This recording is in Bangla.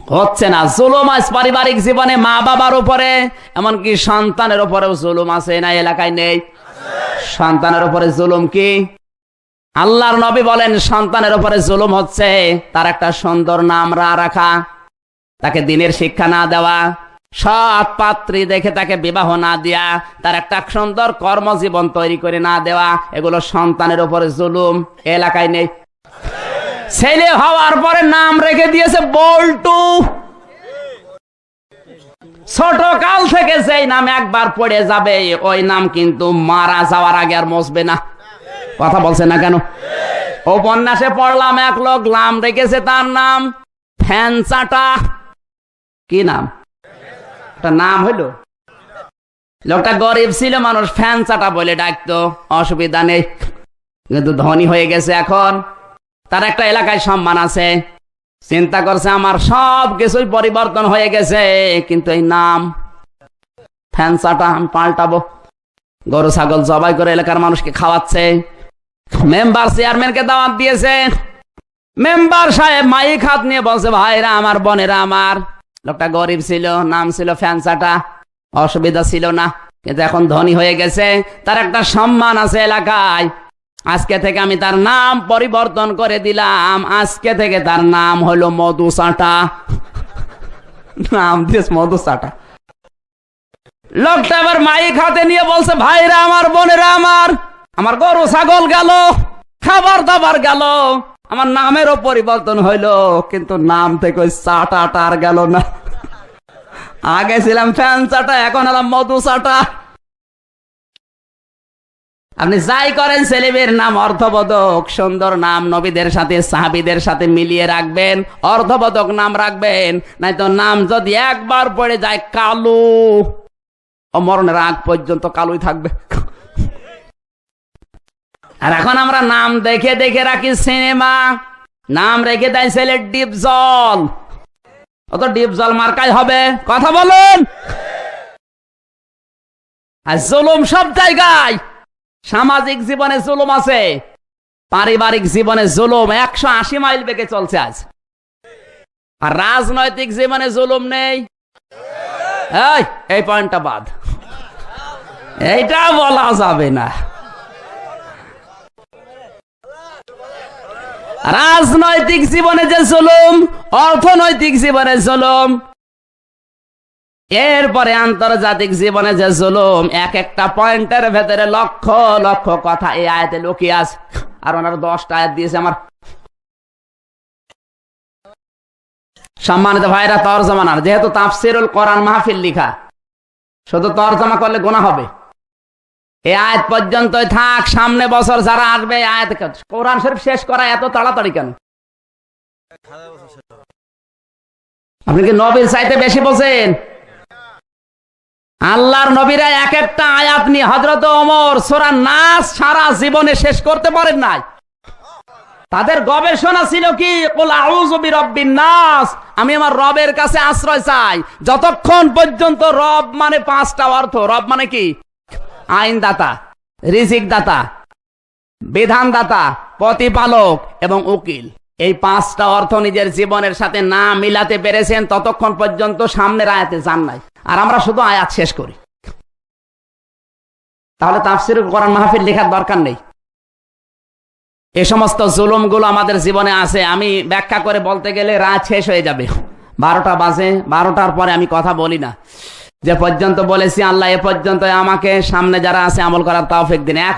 হচ্ছে না, জুলুম আজ পারিবারিক জীবনে মা বাবার উপরে, এমনকি সন্তানের উপরেও জুলুম আছে না এলাকায় নেই। সন্তানের উপরে জুলুম কি? আল্লাহর নবী বলেন, সন্তানের উপরে জুলুম হচ্ছে তার একটা সুন্দর নাম রা রাখা, তাকে দিনের শিক্ষা না দেওয়া, সৎ পাত্রী দেখে তাকে বিবাহ না দেয়া, তার একটা সুন্দর কর্মজীবন তৈরি করে না দেওয়া, এগুলো সন্তানের উপরে জুলুম এলাকায় নেই। ছেলে হওয়ার পরে নাম রেখে দিয়েছে বল্টু। ছোট কাল থেকে যেই নাম একবার পড়ে যাবে, ওই নাম কিন্তু মারা যাওয়ার আগে আর মসবে না। কথা বলছে না কেন? উপন্যাসে পড়লাম এক লোক, নাম রেখেছে তার নাম ফ্যানচাটা। কি নাম? একটা নাম হইল? লোকটা গরিব ছিল, মানুষ ফ্যানচাটা বলে ডাকতো, অসুবিধা নেই। কিন্তু ধনী হয়ে গেছে এখন। তার একটা এলাকায় সম্মান আছে। চিন্তা করছে আমার সব কিছুই পরিবর্তন হয়ে গেছে, কিন্তু এই নাম, ফ্যানসাটা আমি পাল্টাবো। গরু, ছাগল জবাই করে এলাকার মানুষকে খাওয়াচ্ছে। মেম্বার চেয়ারম্যানকে দাওয়াত দিয়েছে। মেম্বার সাহেব মাইক হাত নিয়ে বলছে, ভাইরা, আমার বোনেরা আমার। লোকটা গরিব ছিল, নাম ছিল ফ্যানসাটা। অসুবিধা ছিল না, কিন্তু এখন ধনী হয়ে গেছে। তার একটা সম্মান আছে এলাকায়। আজকে থেকে আমি তার নাম পরিবর্তন করে দিলাম। আজকে থেকে তার নাম হলো মধুসাটা নাম দিয়েছে মধুসাটা লোকটা আবার মাইক হাতে নিয়ে বলছে, ভাইরা আমার, বোনেরা আমার আমার গরু, ছাগল গেল, খাবার দাবার গেল, আমার নামেরও পরিবর্তন হইল, কিন্তু নাম থেকে ওই চাটাটা আর গেল না। আগে ছিলাম ফ্যান চাটা, এখন এলাম মধু চাটা আপনি যাই করেন, ছেলেমেয়ের নাম অর্থবোধক সুন্দর নাম নবীদের সাথে, সাহাবিদের সাথে মিলিয়ে রাখবেন অর্থবোধক নাম রাখবেন নাই তো নাম যদি একবার পড়ে যায় কালু। মরণের আগ পর্যন্ত কালুই থাকবে। আর এখন আমরা নাম দেখে দেখে রাখি সিনেমা। নাম রেখে দেয় ছেলে ডিপ জল অত ডিপ জল মার্কাই হবে? কথা বলুন। আর জুলুম সব জায়গায়। সামাজিক জীবনে জুলুম আছে। পারিবারিক জীবনে জুলুম, একশো আশি মাইল বেগে চলছে আজ। আর রাজনৈতিক জীবনে জুলুম নেই। এই পয়েন্টটা বাদ। এইটা বলা যাবে না। রাজনৈতিক জীবনে যে জুলুম, অর্থনৈতিক জীবনে জুলুম এরপরে আন্তর্জাতিক জীবনে যে জুলুম, এক একটা পয়েন্টের ভেতরে লক্ষ লক্ষ কথা এই আয়াতে লুকিয়ে আছে। আর ওনার দশটা আয়াত দিয়েছে আমার। সম্মানিত ভাইরা, তর্জমানার, যেহেতু তাফসিরুল কোরআন মাহফিল লিখা, শুধু তর্জমা করলে গোনা হবে। এই আয়াত পর্যন্তই থাক, সামনে বছর যারা আসবে আয়াত কোরআন শরীফ শেষ করা এত তাড়াতাড়ি কেন? আপনি কি নবীর চাইতে বেশি বোঝেন আল্লাহর নবীরা এক একটা আয়াত নিয়ে হজরত ওমর, সোরা নাচ সারা জীবনে শেষ করতে পারেন নাই। তাদের গবেষণা ছিল কি আমি আমার রবের কাছে আশ্রয় চাই। যতক্ষণ পর্যন্ত রব মানে পাঁচটা অর্থ, রব মানে কি? আইনদাতা রিজিক দাতা বিধানদাতা, প্রতিপালক এবং উকিল। এই পাঁচটা অর্থ নিজের জীবনের সাথে না মিলাতে পেরেছেন, ততক্ষণ পর্যন্ত সামনের আয়াতে যান নাই। আর আমরা শুধু আয়াত শেষ করি। তাহলে তাফসির কোরআন মাহফিল লেখার দরকার নেই। এ সমস্ত জুলুমগুলো আমাদের জীবনে আছে। আমি ব্যাখ্যা করে বলতে গেলে রাত শেষ হয়ে যাবে। বারোটা বাজে, বারোটার পরে আমি কথা বলি না। যে পর্যন্ত বলেছি, আল্লাহ এ পর্যন্ত আমাকে সামনে যারা আছে আমল করার তাও দিন। এখন